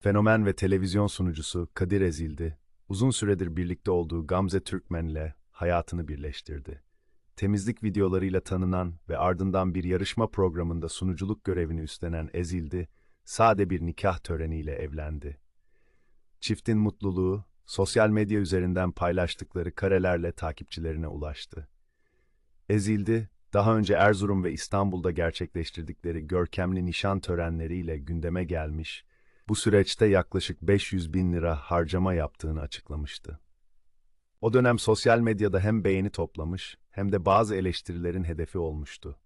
Fenomen ve televizyon sunucusu Kadir Ezildi, uzun süredir birlikte olduğu Gamze Türkmen'le hayatını birleştirdi. Temizlik videolarıyla tanınan ve ardından bir yarışma programında sunuculuk görevini üstlenen Ezildi, sade bir nikah töreniyle evlendi. Çiftin mutluluğu, sosyal medya üzerinden paylaştıkları karelerle takipçilerine ulaştı. Ezildi, daha önce Erzurum ve İstanbul'da gerçekleştirdikleri görkemli nişan törenleriyle gündeme gelmiş, bu süreçte yaklaşık 500 bin lira harcama yaptığını açıklamıştı. O dönem sosyal medyada hem beğeni toplamış hem de bazı eleştirilerin hedefi olmuştu.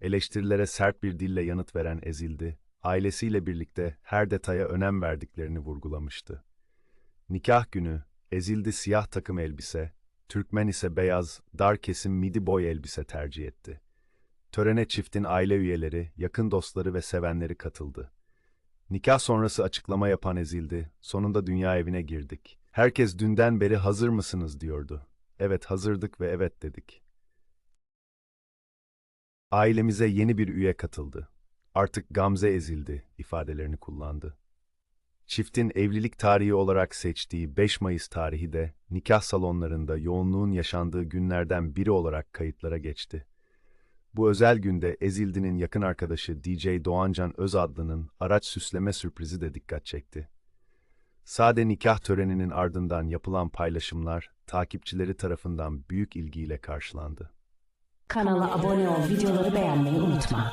Eleştirilere sert bir dille yanıt veren Ezildi, ailesiyle birlikte her detaya önem verdiklerini vurgulamıştı. Nikah günü Ezildi siyah takım elbise, Türkmen ise beyaz, dar kesim midi boy elbise tercih etti. Törene çiftin aile üyeleri, yakın dostları ve sevenleri katıldı. Nikah sonrası açıklama yapan Ezildi, sonunda dünya evine girdik. Herkes dünden beri hazır mısınız diyordu. Evet hazırdık ve evet dedik. Ailemize yeni bir üye katıldı. Artık Gamze ezildi ifadelerini kullandı. Çiftin evlilik tarihi olarak seçtiği 5 Mayıs tarihi de nikah salonlarında yoğunluğun yaşandığı günlerden biri olarak kayıtlara geçti. Bu özel günde Ezildi'nin yakın arkadaşı DJ Doğancan Özadlı'nın araç süsleme sürprizi de dikkat çekti. Sade nikah töreninin ardından yapılan paylaşımlar takipçileri tarafından büyük ilgiyle karşılandı. Kanala abone ol, videoları beğenmeyi unutma.